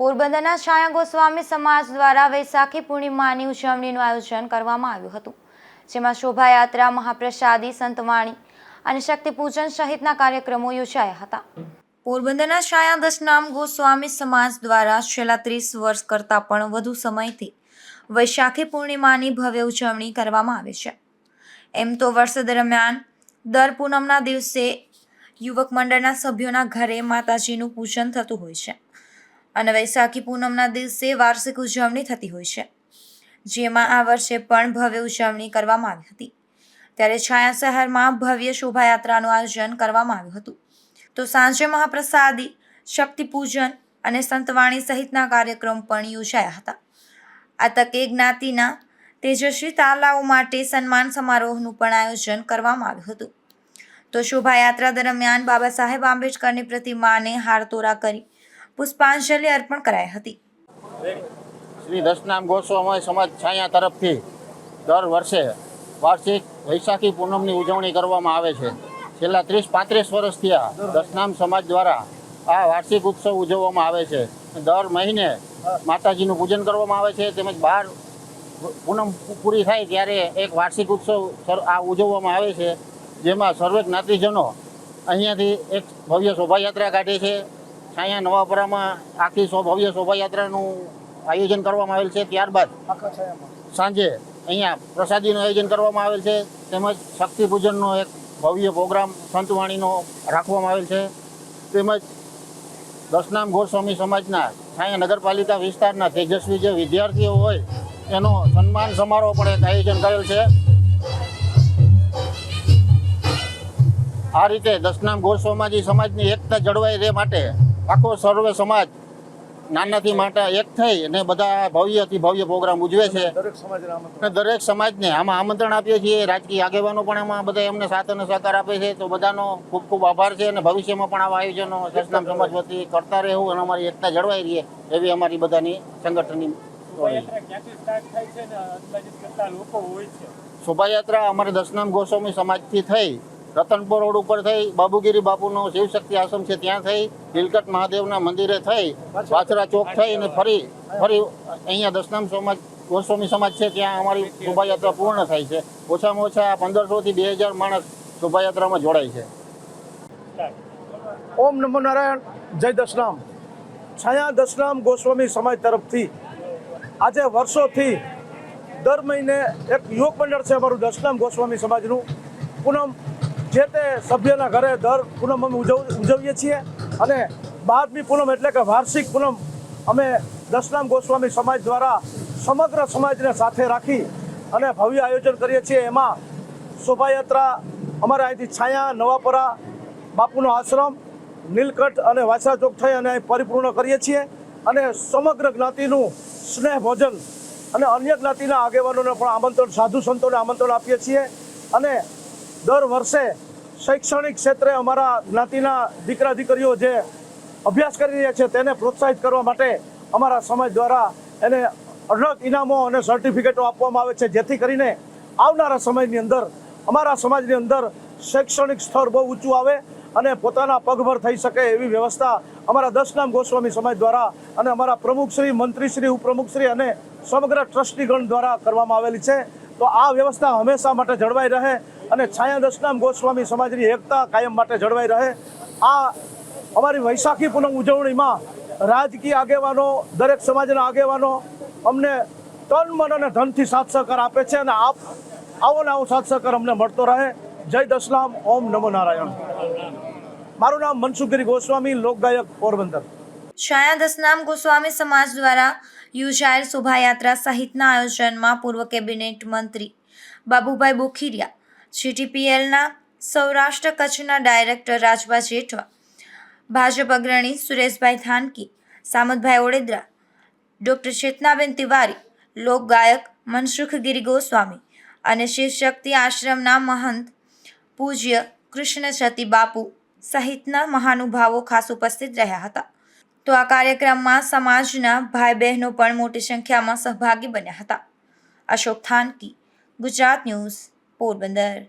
પોરબંદરના છાયા ગોસ્વામી સમાજ દ્વારા વૈશાખી પૂર્ણિમાની ઉજવણીનું આયોજન કરવામાં આવ્યું હતું, જેમાં શોભાયાત્રા, મહાપ્રસાદી, સંતવાણી અને શક્તિ પૂજન સહિતના કાર્યક્રમો યોજાયા હતા. પોરબંદરના છાયા દશનામ ગોસ્વામી સમાજ દ્વારા છેલ્લા ત્રીસ વર્ષ કરતાં પણ વધુ સમયથી વૈશાખી પૂર્ણિમાની ભવ્ય ઉજવણી કરવામાં આવે છે. એમ તો વર્ષ દરમિયાન દર પૂનમના દિવસે યુવક મંડળના સભ્યોના ઘરે માતાજીનું પૂજન થતું હોય છે. અને વૈશાખી પૂનમના દિવસે વાર્ષિક ઉજવણી થતી હોય છે. જેમાં આ વર્ષે પણ ભવ્ય ઉજવણી કરવામાં આવી હતી. ત્યારે છાયા શહેરમાં ભવ્ય શોભાયાત્રાનું આયોજન કરવામાં આવ્યું હતું. તો સાંજે મહાપ્રસાદી શક્તિ પૂજન અને સંતવાણી સહિતના કાર્યક્રમ પણ યોજાયા હતા. આ તકે જ્ઞાતિના તેજસ્વી તાલાઓ માટે સન્માન સમારોહનું પણ આયોજન કરવામાં આવ્યું હતું. તો શોભાયાત્રા દરમિયાન બાબા સાહેબ આંબેડકરની પ્રતિમાને હારતોરા કરી પુષ્પાંજલિ અર્પણ કરાઈ હતી. શ્રી દશનામ ગોસ્વામી સમાજ છાયા તરફથી દર વર્ષે વાર્ષિક વૈશાખી પૂનમની ઉજવણી કરવામાં આવે છે. છેલ્લા ત્રીસ પાંત્રીસ વર્ષથી આ દશનામ સમાજ દ્વારા આ વાર્ષિક ઉત્સવ ઉજવવામાં આવે છે. દર મહિને માતાજીનું પૂજન કરવામાં આવે છે તેમજ બાર પૂનમ પૂરી થાય ત્યારે એક વાર્ષિક ઉત્સવ આ ઉજવવામાં આવે છે. જેમાં સર્વે જ્ઞાતિજનો અહીંયાથી એક ભવ્ય શોભાયાત્રા કાઢે છે. છાયા નવાપરામાં આખી ભવ્ય શોભાયાત્રાનું આયોજન કરવામાં આવેલ છે. ત્યારબાદ સાંજે અહીંયા પ્રસાદીનું આયોજન કરવામાં આવેલ છે. તેમજ શક્તિ પૂજનનો એક ભવ્ય પ્રોગ્રામ સંતવાણીનો રાખવામાં આવેલ છે. તેમજ દશનામ ગોસ્વામી સમાજના અહીંયા નગરપાલિકા વિસ્તારના તેજસ્વી જે વિદ્યાર્થીઓ હોય એનો સન્માન સમારોહ પણ એક આયોજન કરેલ છે. આ રીતે દશનામ ગોસ્વામાજી સમાજની એકતા જળવાઈ રહે માટે આખો સર્વે સમાજ નાનાથી માટે એક થઈ અને બધા ભવ્યથી ભવ્ય પ્રોગ્રામ ઉજવે છે. અને દરેક સમાજને આમાં આમંત્રણ આપીએ છીએ. રાજકીય આગેવાનો પણ એમાં બધા એમને સાથ અને સહકાર આપે છે. તો બધાનો ખૂબ ખૂબ આભાર છે અને ભવિષ્યમાં પણ આવા આયોજનો દશનામ સમાજ વતી કરતા રહેવું અને અમારી એકતા જળવાઈ રહે એવી અમારી બધાની સંગઠનની શોભાયાત્રા અમારે દશનામ ગોસ્વામી સમાજથી થઈ રતનપુર રોડ ઉપર થઈ, બાબુગીરી બાપુનો શિવશક્તિ આશ્રમ છે, ત્યાં થઈ, નીલકંઠ મહાદેવના મંદિરે થઈ, પાછરા ચોક થઈ અને ફરી ફરી અહીંયા દશનામ સમાજ, ગોસ્વામી સમાજ છે, ત્યાં અમારી શોભાયાત્રા પૂર્ણ થાય છે. ઓછામાં ઓછા પંદરસોથી બે હજાર માણસ શોભાયાત્રામાં જોડાય છે. ઓમ નમો નારાયણ, જય દશનામ છાયા દશનામ ગોસ્વામી સમાજ તરફથી આજે વર્ષોથી દર મહિને એક યુવક મંડળ છે, અમારું દશનામ ગોસ્વામી સમાજનું. પૂનમ જે તે સભ્યના ઘરે દર પૂનમ અમે ઉજવ, ઉજવીએ છીએ અને બારમી પૂનમ એટલે કે વાર્ષિક પૂનમ અમે દશનામ ગોસ્વામી સમાજ દ્વારા સમગ્ર સમાજને સાથે રાખી અને ભવ્ય આયોજન કરીએ છીએ. એમાં શોભાયાત્રા, અમારે અહીંથી છાયા, નવાપરા, બાપુનો આશ્રમ, નીલકંઠ અને વાસા ચોક થઈ અને પરિપૂર્ણ કરીએ છીએ અને સમગ્ર જ્ઞાતિનું સ્નેહ ભોજન અને અન્ય જ્ઞાતિના આગેવાનોને પણ આમંત્રણ, સાધુ સંતોને આમંત્રણ આપીએ છીએ અને દર વર્ષે શૈક્ષણિક ક્ષેત્રે અમારા જ્ઞાતિના દીકરા દીકરીઓ જે અભ્યાસ કરી રહ્યા છે તેને પ્રોત્સાહિત કરવા માટે અમારા સમાજ દ્વારા એને અઢળક ઇનામો અને સર્ટિફિકેટો આપવામાં આવે છે. જેથી કરીને આવનારા સમયની અંદર અમારા સમાજની અંદર શૈક્ષણિક સ્તર બહુ ઊંચું આવે અને પોતાના પગભર થઈ શકે એવી વ્યવસ્થા અમારા દશનામ ગોસ્વામી સમાજ દ્વારા અને અમારા પ્રમુખશ્રી મંત્રીશ્રી ઉપપ્રમુખશ્રી અને સમગ્ર ટ્રસ્ટીગણ દ્વારા કરવામાં આવેલી છે. તો આ વ્યવસ્થા હંમેશા માટે જળવાઈ રહે અને છાયા દશનામ ગોસ્વામી સમાજની એકતા કાયમ માટે જળવાઈ રહે. આ અમારી વૈશાખી પૂનમ ઉજવણીમાં રાજકીય આગેવાનો, દરેક સમાજના આગેવાનો અમને તન, મન અને ધનથી સાથ સહકાર આપે છે અને આપ આવો ને આવો સાથ સહકાર અમને મળતો રહે. જય દશનામ, ઓમ નમો નારાયણ. મારું નામ મનસુખગીરી ગોસ્વામી, લોકગાયક પોરબંદર. છાયા દસનામ ગોસ્વામી સમાજ દ્વારા યોજાયેલ શોભાયાત્રા સહિતના આયોજનમાં પૂર્વ કેબિનેટ મંત્રી બાબુભાઈ બોખીરિયા જીટીપીએલના સૌરાષ્ટ્ર કચ્છના ડાયરેક્ટર રાજભા જેઠવા, ભાજપ અગ્રણી સુરેશભાઈ થાનકી, સામતભાઈ ઓડેદરા, ડૉક્ટર ચેતનાબેન તિવારી લોકગાયક મનસુખગીરી ગોસ્વામી અને શિવશક્તિ આશ્રમના મહંત પૂજ્ય કૃષ્ણસતી બાપુ સહિતના મહાનુભાવો ખાસ ઉપસ્થિત રહ્યા હતા. તો આ કાર્યક્રમમાં સમાજના ભાઈ બહેનો પણ મોટી સંખ્યામાં સહભાગી બન્યા હતા. અશોક થાનકી, ગુજરાત ન્યૂઝ. પોરબંદર